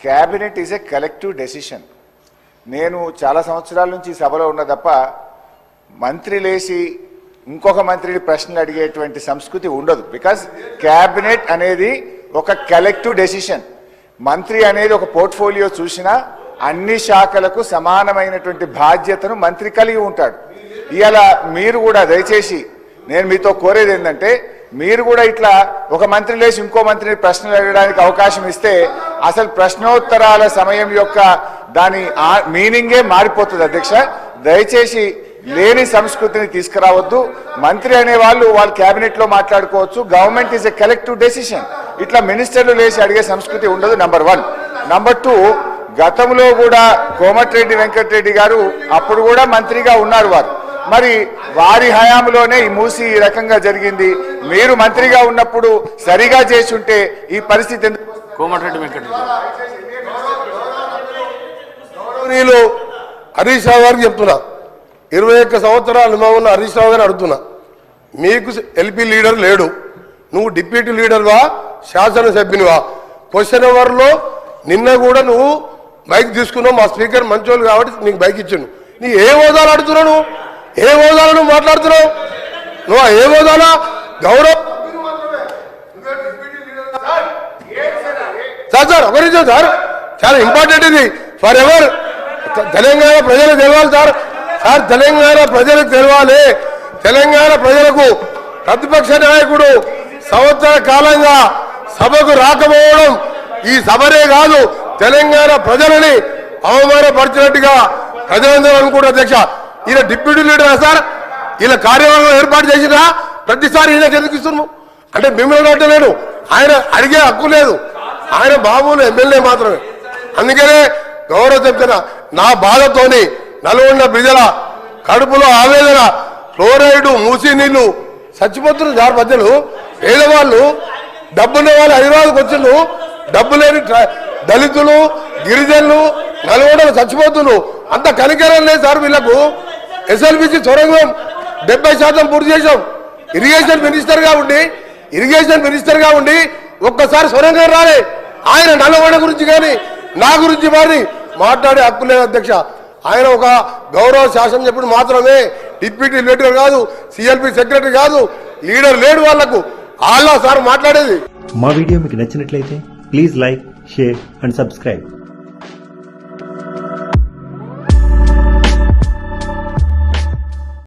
Cabinet is a collective decision నేను చాలా సంవత్సరాల నుంచి సభలో ఉన్న తప్ప మంత్రి లేచి ఇంకొక మంత్రిని ప్రశ్నలు అడిగేటువంటి సంస్కృతి ఉండదు. బికాస్ క్యాబినెట్ అనేది ఒక కలెక్టివ్ డెసిషన్ మంత్రి అనేది ఒక పోర్ట్ఫోలియో చూసినా అన్ని శాఖలకు సమానమైనటువంటి బాధ్యతను మంత్రి కలిగి ఉంటాడు. ఇలా మీరు కూడా దయచేసి నేను మీతో కోరేది ఏంటంటే మీరు కూడా ఇట్లా ఒక మంత్రి లేచి ఇంకో మంత్రిని ప్రశ్నలు అడగడానికి అవకాశం ఇస్తే అసలు ప్రశ్నోత్తరాల సమయం యొక్క దాని ఆ- మీనింగే మారిపోతుంది అధ్యక్ష. దయచేసి లేని సంస్కృతిని తీసుకురావద్దు. మంత్రి అనే వాళ్ళు వాళ్ళ కేబినెట్లో మాట్లాడుకోవచ్చు. Government is a collective decision ఇట్లా మినిస్టర్లు లేచి అడిగే సంస్కృతి ఉండదు నంబర్ వన్ నంబర్ టూ గతంలో కూడా కోమటిరెడ్డి వెంకటరెడ్డి గారు అప్పుడు కూడా మంత్రిగా ఉన్నారు వారు. మరి వారి హయాంలోనే ఈ మూసి ఈ రకంగా జరిగింది. మీరు మంత్రిగా ఉన్నప్పుడు సరిగా చేసి ఉంటే ఈ పరిస్థితి ఎందుకు కోమటిరెడ్డి వెంకటరెడ్డి హరీష్ రావు గారికి చెప్తున్నా. ఇరవై ఒక్క సంవత్సరాలు అనుభవం ఉన్న హరీష్ రావు గారిని అడుగుతున్నా. మీకు ఎల్పీ లీడర్ లేడు. నువ్వు డిప్యూటీ లీడర్వా శాసనసభ్యునివా క్వశ్చన్ అవర్లో నిన్న కూడా నువ్వు బైక్ తీసుకున్నావు. మా స్పీకర్ మంచోళ్ళు కాబట్టి నీకు బైక్ ఇచ్చాను నీ ఏ హోదాలు అడుగుతున్నావు ఏ హోదాలు నువ్వు మాట్లాడుతున్నావు? నువ్వు ఏ హోదాలా గౌరవ సార్ సార్ చాలా ఇంపార్టెంట్ ఇది. ఫర్ ఎవర్ తెలంగాణ ప్రజలకు తెలవాలి సార్. సార్ తెలంగాణ ప్రజలకు తెలవాలి. తెలంగాణ ప్రజలకు ప్రతిపక్ష నాయకుడు సంవత్సర కాలంగా సభకు రాకపోవడం ఈ సభనే కాదు తెలంగాణ ప్రజలని అవమానపరిచినట్టుగా ప్రజలందరూ అనుకుంటారు అధ్యక్ష. ఈయన డిప్యూటీ లీడరా సార్? ఈయన కార్యవర్గం ఏర్పాటు చేసినా ప్రతిసారి ఈయనకి ఎందుకు ఇస్తున్నాం అంటే మిమ్మల్ని అంటలేడు ఆయన అడిగే హక్కు లేదు. ఆయన మామూలు ఎమ్మెల్యే మాత్రమే. అందుకనే గౌరవ చెప్తున్నా నా బాధతోని నల్గొండ ప్రజల కడుపులో ఆవేదన ఫ్లోరైడ్ మూసి నీళ్ళు చచ్చిపోతున్న సార్ ప్రజలు పేదవాళ్ళు డబ్బున్న వాళ్ళు హైదరాబాద్కి వచ్చిండ్రు. డబ్బు లేని దళితులు గిరిజనులు నల్గొండలు చచ్చిపోతున్నారు అంత కనికరం లేదు సార్ వీళ్ళకు. ఎస్ఎల్బిసి సొరంగం డెబ్బై శాతం పూర్తి చేసాం ఇరిగేషన్ మినిస్టర్గా ఉండి ఇరిగేషన్ మినిస్టర్గా ఉండి ఒక్కసారి సొరంగం రాలే. ఆయన నల్లగొండ గురించి కానీ నా గురించి మరి మాట్లాడే హక్కు లేదు అధ్యక్ష. ఆయన ఒక గౌరవ శాసనం చెప్పిన మాత్రమే డిప్యూటీ లీడర్ కాదు సిఎల్పి సెక్రటరీ కాదు లీడర్ లేడు వాళ్ళకు. వాళ్ళ సార్ మాట్లాడేది. మా వీడియో మీకు నచ్చినట్లయితే please like share and subscribe.